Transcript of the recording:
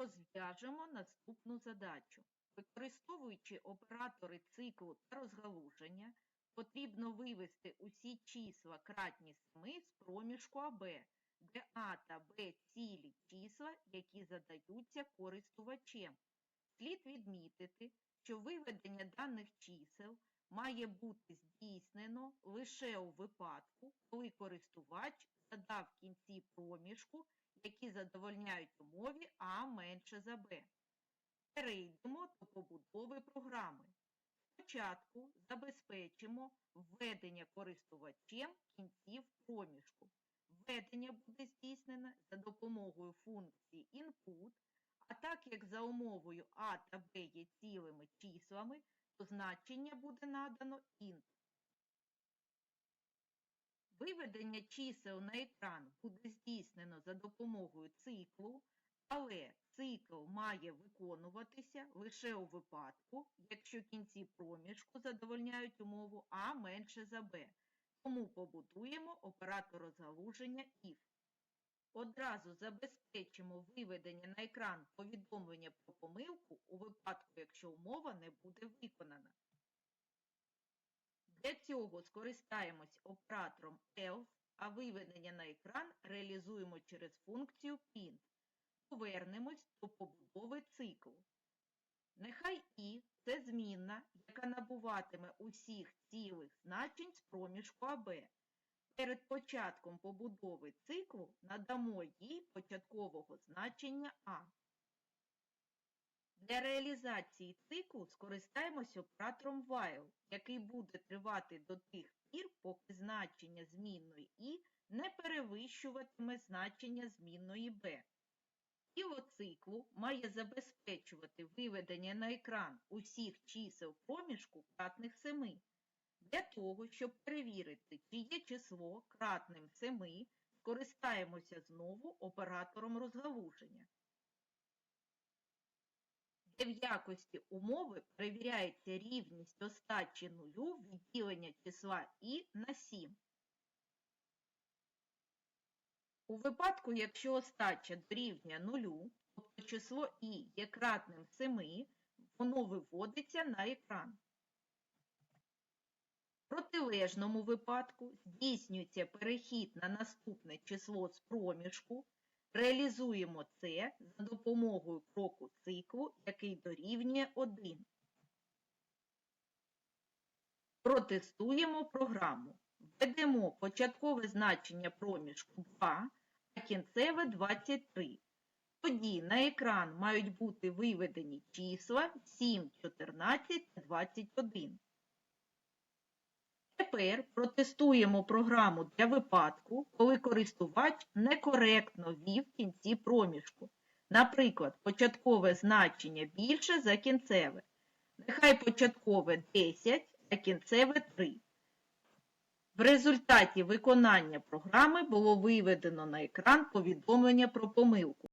Розв'яжемо наступну задачу. Використовуючи оператори циклу та розгалуження, потрібно вивести усі числа кратні 7 з проміжку АБ, де А та Б цілі числа, які задаються користувачем. Слід відмітити, що виведення даних чисел має бути здійснено лише у випадку, коли користувач задав кінці проміжку, які задовольняють умові А менше за Б. Перейдемо до побудови програми. Спочатку забезпечимо введення користувачем кінців проміжку. Введення буде здійснено за допомогою функції input, а так як за умовою А та Б є цілими числами, то значення буде надано int. Виведення чисел на екран буде здійснено за допомогою має виконуватися лише у випадку, якщо кінці проміжку задовольняють умову А менше за Б. Тому побудуємо оператор розгалуження if. Одразу забезпечимо виведення на екран повідомлення про помилку у випадку, якщо умова не буде виконана. Для цього скористаємось оператором else, а виведення на екран реалізуємо через функцію print. Повернемось до побудови циклу. Нехай і це змінна, яка набуватиме усіх цілих значень з проміжку АБ. Перед початком побудови циклу надамо їй початкового значення А. Для реалізації циклу скористаємось оператором while, який буде тривати до тих пір, поки значення змінної І не перевищуватиме значення змінної Б. Тіло циклу має забезпечувати виведення на екран усіх чисел проміжку кратних 7. Для того, щоб перевірити, чи є число кратним 7, скористаємося знову оператором розгалуження. Де в якості умови перевіряється рівність остачі нулю відділення числа і на 7. У випадку, якщо остача дорівнює нулю, тобто число і є кратним 7, воно виводиться на екран. В протилежному випадку здійснюється перехід на наступне число з проміжку, реалізуємо це за допомогою кроку циклу, який дорівнює 1. Протестуємо програму. Введемо початкове значення проміжку 2, а кінцеве 23. Тоді на екран мають бути виведені числа 7, 14 та 21. Тепер протестуємо програму для випадку, коли користувач некоректно ввів кінці проміжку. Наприклад, початкове значення більше за кінцеве. Нехай початкове 10, а кінцеве 3. В результаті виконання програми було виведено на екран повідомлення про помилку.